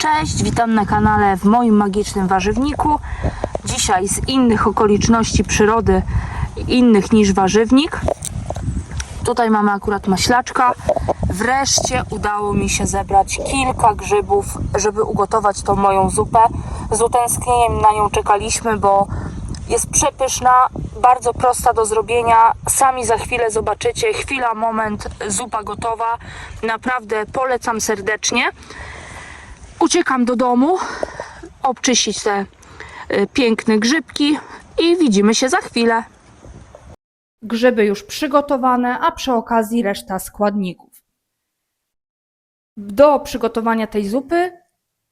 Cześć, witam na kanale w moim magicznym warzywniku. Dzisiaj z innych okoliczności przyrody, innych niż warzywnik. Tutaj mamy akurat maślaczka. Wreszcie udało mi się zebrać kilka grzybów, żeby ugotować tą moją zupę. Z utęsknieniem na nią czekaliśmy, bo jest przepyszna, bardzo prosta do zrobienia. Sami za chwilę zobaczycie. Chwila, moment, zupa gotowa. Naprawdę polecam serdecznie. Uciekam do domu, obczyścić te y, piękne grzybki i widzimy się za chwilę. grzyby już przygotowane, a przy okazji reszta składników. Do przygotowania tej zupy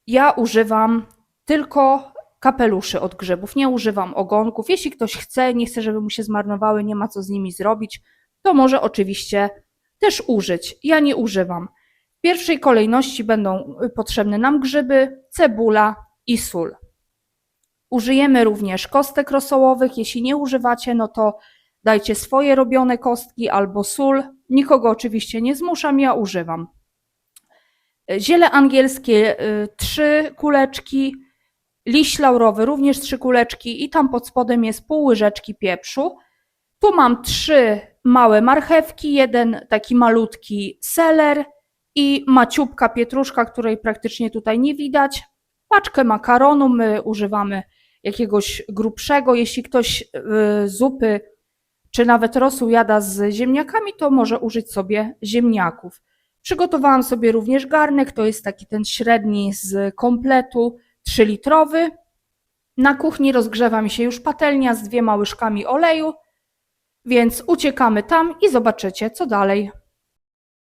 ja używam tylko kapeluszy od grzybów, nie używam ogonków. Jeśli ktoś chce, nie chce, żeby mu się zmarnowały, nie ma co z nimi zrobić, to może oczywiście też użyć. Ja nie używam. Pierwszej kolejności będą potrzebne nam grzyby, cebula i sól. Użyjemy również kostek rosołowych. Jeśli nie używacie, no to dajcie swoje robione kostki albo sól. Nikogo oczywiście nie zmuszam, ja używam. Ziele angielskie y, trzy kuleczki, liść laurowy również trzy kuleczki i tam pod spodem jest pół łyżeczki pieprzu. Tu mam trzy małe marchewki, jeden taki malutki seler i maciubka pietruszka, której praktycznie tutaj nie widać. Paczkę makaronu, my używamy jakiegoś grubszego. Jeśli ktoś y, zupy czy nawet rosół jada z ziemniakami, to może użyć sobie ziemniaków. Przygotowałam sobie również garnek, to jest taki ten średni z kompletu 3-litrowy. Na kuchni rozgrzewa mi się już patelnia z dwiema łyżkami oleju, więc uciekamy tam i zobaczycie, co dalej.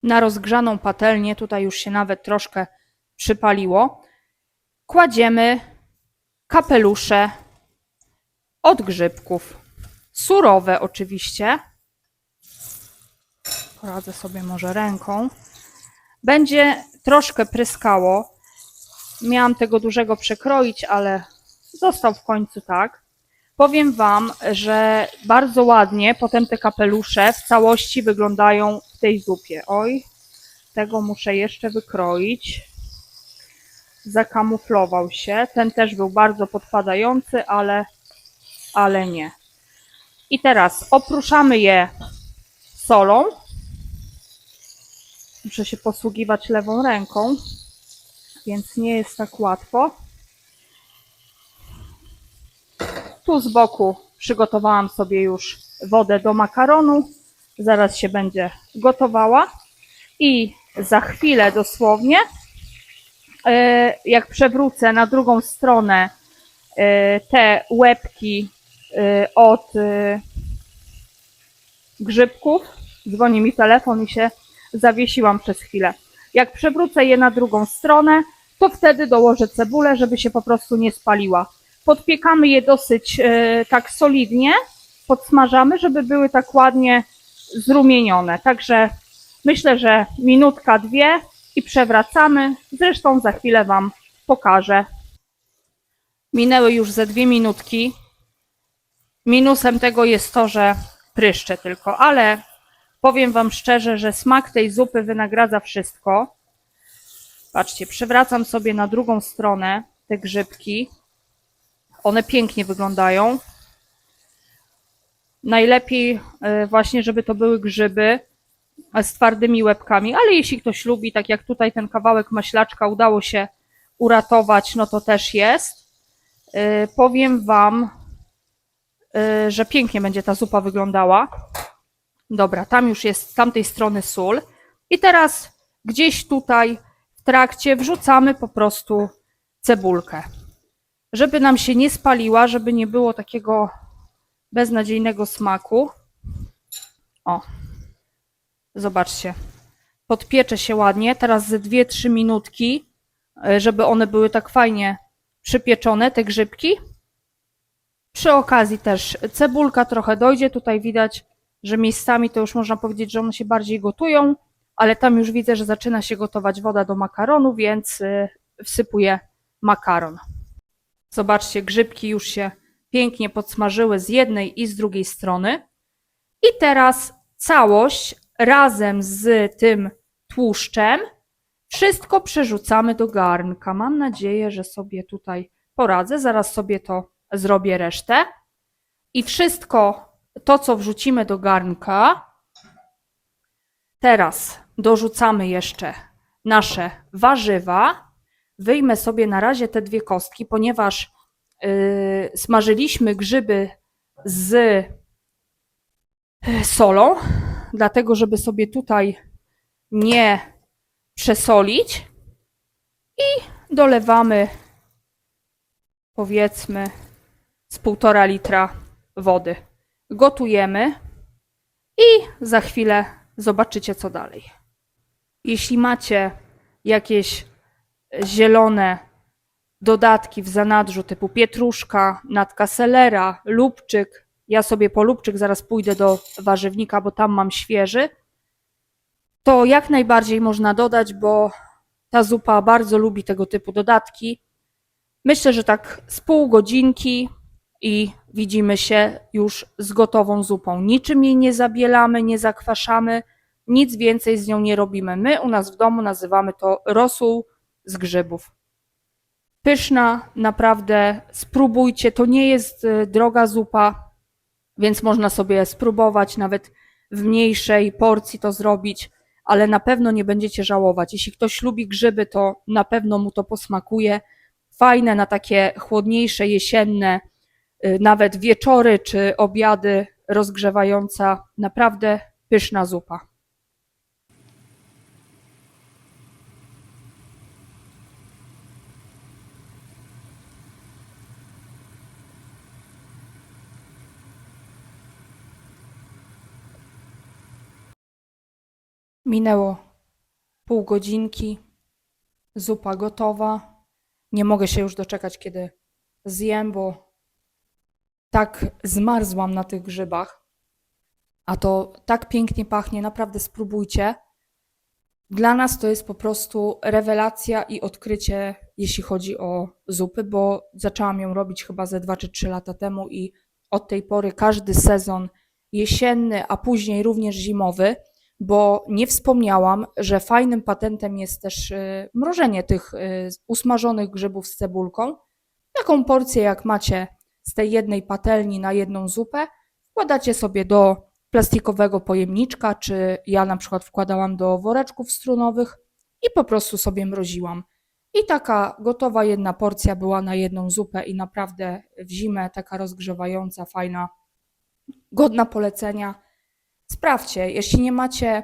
Na rozgrzaną patelnię, tutaj już się nawet troszkę przypaliło, kładziemy kapelusze od grzybków. Surowe oczywiście. Poradzę sobie może ręką. Będzie troszkę pryskało. Miałam tego dużego przekroić, ale został w końcu tak. Powiem Wam, że bardzo ładnie potem te kapelusze w całości wyglądają w tej zupie. Oj, tego muszę jeszcze wykroić. Zakamuflował się. Ten też był bardzo podpadający, ale, ale nie. I teraz opruszamy je solą. Muszę się posługiwać lewą ręką, więc nie jest tak łatwo. Tu z boku przygotowałam sobie już wodę do makaronu. Zaraz się będzie gotowała. I za chwilę dosłownie, e, jak przewrócę na drugą stronę e, te łebki y, od grzybków. Dzwoni mi telefon i się zawiesiłam przez chwilę. Jak przewrócę je na drugą stronę, to wtedy dołożę cebulę, żeby się po prostu nie spaliła. Podpiekamy je dosyć y, tak solidnie, podsmażamy, żeby były tak ładnie zrumienione. Także myślę, że minutka, dwie i przewracamy. Zresztą za chwilę Wam pokażę. Minęły już ze dwie minutki. Minusem tego jest to, że pryszczę tylko, ale powiem Wam szczerze, że smak tej zupy wynagradza wszystko. Patrzcie, przewracam sobie na drugą stronę te grzybki. One pięknie wyglądają. Najlepiej e, właśnie, żeby to były grzyby e, z twardymi łebkami, ale jeśli ktoś lubi, tak jak tutaj ten kawałek maślaczka udało się uratować, no to też jest. E, Powiem Wam, że pięknie będzie ta zupa wyglądała. Dobra, tam już jest z tamtej strony sól. I teraz gdzieś tutaj w trakcie wrzucamy po prostu cebulkę. Żeby nam się nie spaliła, żeby nie było takiego beznadziejnego smaku. O, zobaczcie. Podpiecze się ładnie. Teraz ze 2-3 minutki, y, żeby one były tak fajnie przypieczone, te grzybki. Przy okazji też cebulka trochę dojdzie. Tutaj widać, że miejscami to już można powiedzieć, że one się bardziej gotują, ale tam już widzę, że zaczyna się gotować woda do makaronu, więc y, wsypuję makaron. Zobaczcie, grzybki już się pięknie podsmażyły z jednej i z drugiej strony. I teraz całość razem z tym tłuszczem Wszystko przerzucamy do garnka. Mam nadzieję, że sobie tutaj poradzę. Zaraz sobie to zrobię resztę. I wszystko to, co wrzucimy do garnka, teraz dorzucamy jeszcze nasze warzywa. Wyjmę sobie na razie te dwie kostki, ponieważ yy, smażyliśmy grzyby z yy, solą, dlatego żeby sobie tutaj nie przesolić i dolewamy powiedzmy z półtora litra wody. Gotujemy i za chwilę zobaczycie co dalej. Jeśli macie jakieś zielone dodatki w zanadrzu typu pietruszka, natka selera, lubczyk, ja sobie po lubczyk zaraz pójdę do warzywnika, bo tam mam świeży, to jak najbardziej można dodać, bo ta zupa bardzo lubi tego typu dodatki. Myślę, że tak z pół godzinki i widzimy się już z gotową zupą. Niczym jej nie zabielamy, nie zakwaszamy, nic więcej z nią nie robimy. My u nas w domu nazywamy to rosół z grzybów. Pyszna, naprawdę spróbujcie. To nie jest y, droga zupa, więc można sobie spróbować nawet w mniejszej porcji to zrobić, ale na pewno nie będziecie żałować. Jeśli ktoś lubi grzyby, to na pewno mu to posmakuje. Fajne na takie chłodniejsze, jesienne, y, nawet wieczory czy obiady rozgrzewająca. Naprawdę pyszna zupa. Minęło pół godzinki, zupa gotowa. Nie mogę się już doczekać, kiedy zjem, bo tak zmarzłam na tych grzybach. A to tak pięknie pachnie, naprawdę spróbujcie. Dla nas to jest po prostu rewelacja i odkrycie, jeśli chodzi o zupy, bo zaczęłam ją robić chyba ze 2 czy 3 lata temu i od tej pory każdy sezon jesienny, a później również zimowy, bo nie wspomniałam, że fajnym patentem jest też y, mrożenie tych y, usmażonych grzybów z cebulką. Taką porcję, jak macie z tej jednej patelni na jedną zupę, wkładacie sobie do plastikowego pojemniczka, czy ja na przykład wkładałam do woreczków strunowych i po prostu sobie mroziłam. I taka gotowa jedna porcja była na jedną zupę i naprawdę w zimę taka rozgrzewająca, fajna, godna polecenia. Sprawdźcie, jeśli nie macie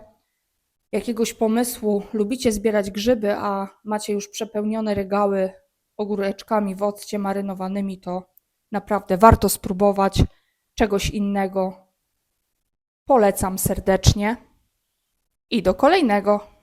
jakiegoś pomysłu, lubicie zbierać grzyby, a macie już przepełnione regały ogóreczkami w occie marynowanymi, to naprawdę warto spróbować czegoś innego. Polecam serdecznie. I do kolejnego.